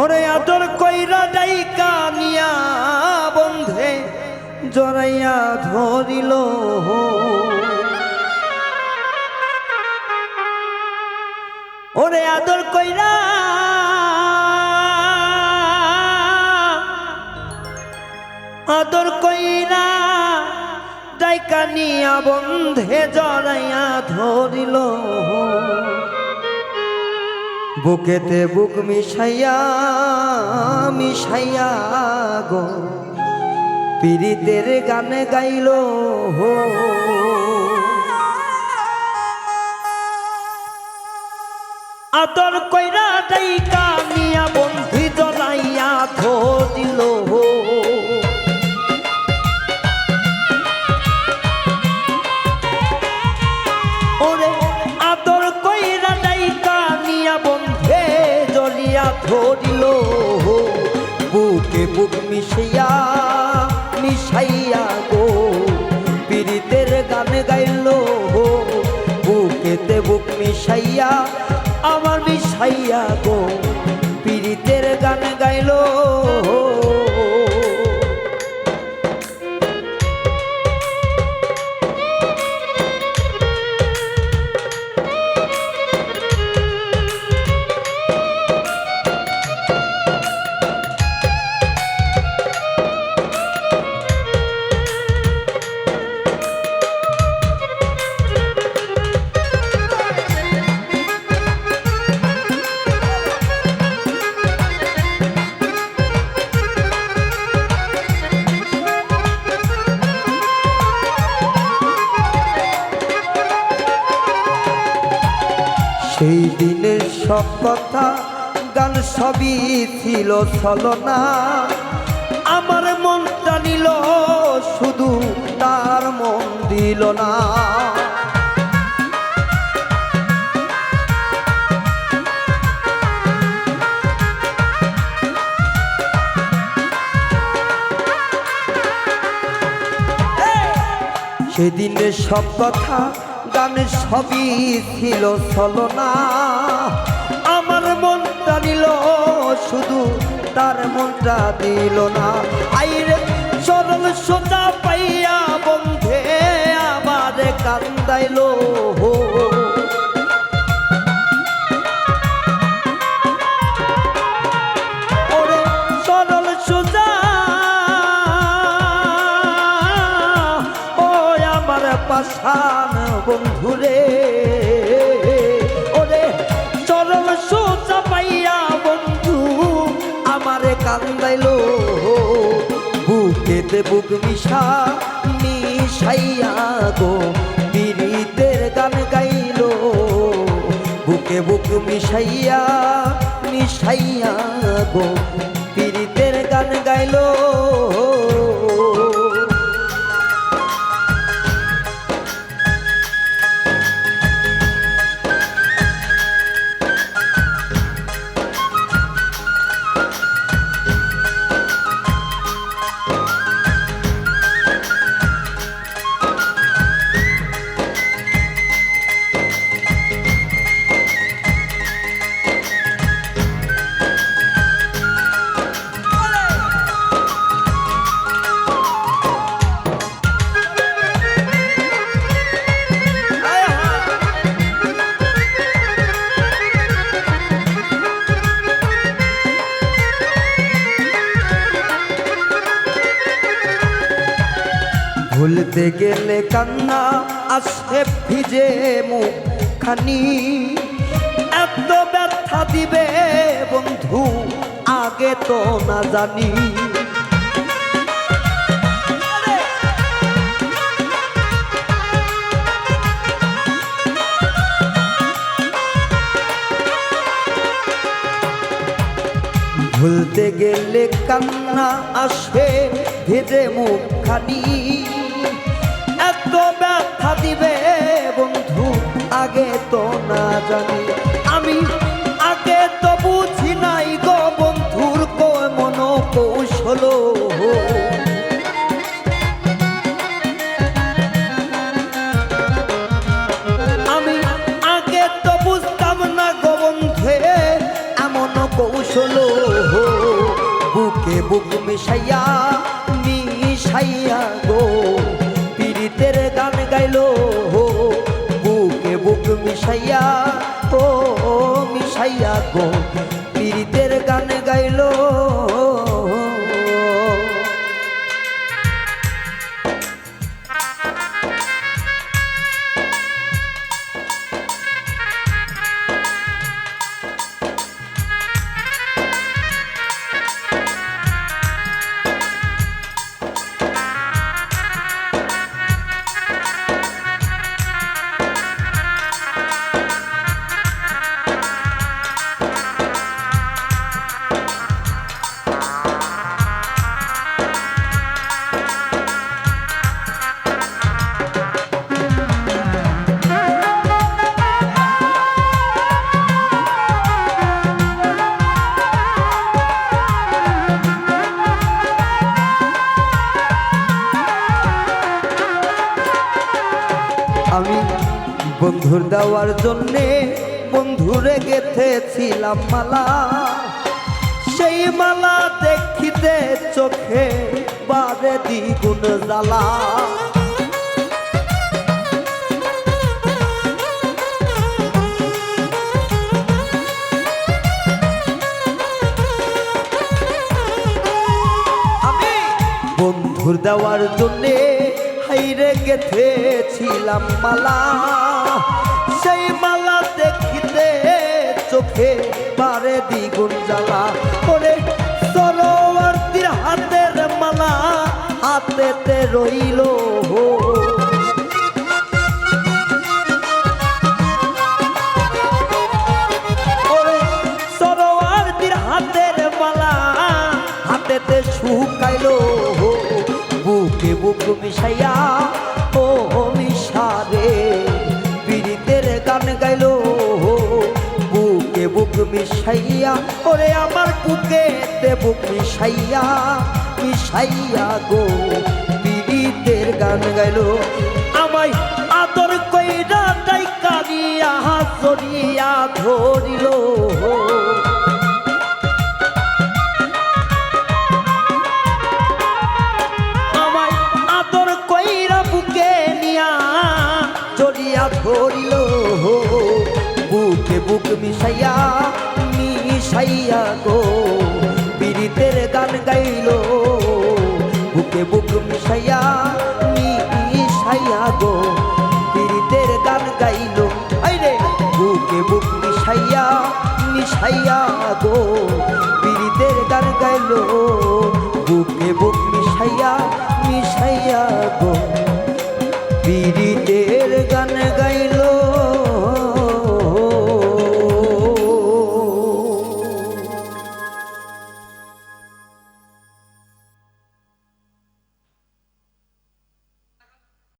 ওরে আদর কইরা ডাইকা নিয়া বন্ধে, জড়াইয়া ধরিল ওরে আদর কইরা আদর কইরা ডাইকা নিয়া বন্ধে, জড়াইয়া ধরিল বুকেতে বুক মিশাইয়া মিশাইয়া গো। পীড়িতের গানে গাইল হো আদর কইরা ডাইকা বুকে বুক মিশিয়া, মিশাইয়া গো। পীড়িতের গান গাইল বুকেতে বুক মিশাইয়া, আমার মিশাইয়া গো। পীড়িতের গান গাইল সেই দিনের সব কথা, গান সবই ছিল ছলনা। আমার মনটা নিল, শুধু তার মন দিল না। সেদিনের সব কথা গানে সবই ছিল ছলনা। আমার মনটা নিল, শুধু তার মনটা দিল না। আইরে সরল সোজা পাইয়া বন্ধে আবার কান্দাইল। পাশান বন্ধুরে। ওরে সরল সোজা পাইয়া বন্ধু, আমারে কান্দাইল। বুকেতে বুক মিশা, মিশাইয়া গো পীড়িতের গান গাইল। বুকে বুক মিশাইয়া মিশাইয়া গো পীড়িতের গান গাইল। ভুলতে গেলে কান্না আসে ভিজে মুখ খানি এত ব্যথা দিবে বন্ধু, আগে তো না জানি। ভুলতে গেলে কান্না আসে ভেজে মুখ খানি এত ব্যথা দিবে বন্ধু, আগে তো না জানি। আমি আগে তো বুঝি নাই গো বন্ধুর মন কৌশল আমি আগে তো বুঝতাম না গো বন্ধে, এমন কৌশল। বুকে বুক মিশাইয়া মিশাইয়া গো। গাইলো বুকে বুক মিশাইয়া ও মিশাইয়া গো পীড়িতের বন্ধুর দেওয়ার জন্যে বন্ধুরে গেথেছিলাম মালা। সেই মালা দেখিতে চোখে বারে দ্বিগুণ জ্বালা। বন্ধুর দেওয়ার জন্যে হাইরে গেথেছিলাম মালা। সেই মালা দেখিতে চোখে পারে দ্বিগুণ জ্বালা। ওরে সরোয়ার্তির হাতের মালা হাতেতে রইল হাতের মালা হাতেতে শুকাইলো বুকে মিশাইয়া ও মিশারে, পীড়িতের গান গাইলো, বুকে বুক মিশাইয়া, ওরে আমার বুকে বুক মিশাইয়া মিশাইয়া গো, পীড়িতের গান গাইলো। আমায় আদর কইরা তাই কানিয়া জড়িয়া ধরিল। ধরিল বুকে বুক মিশাইয়া মিশাইয়া গো। পীড়িতের গান গাইল বুকে বুক মিশাইয়া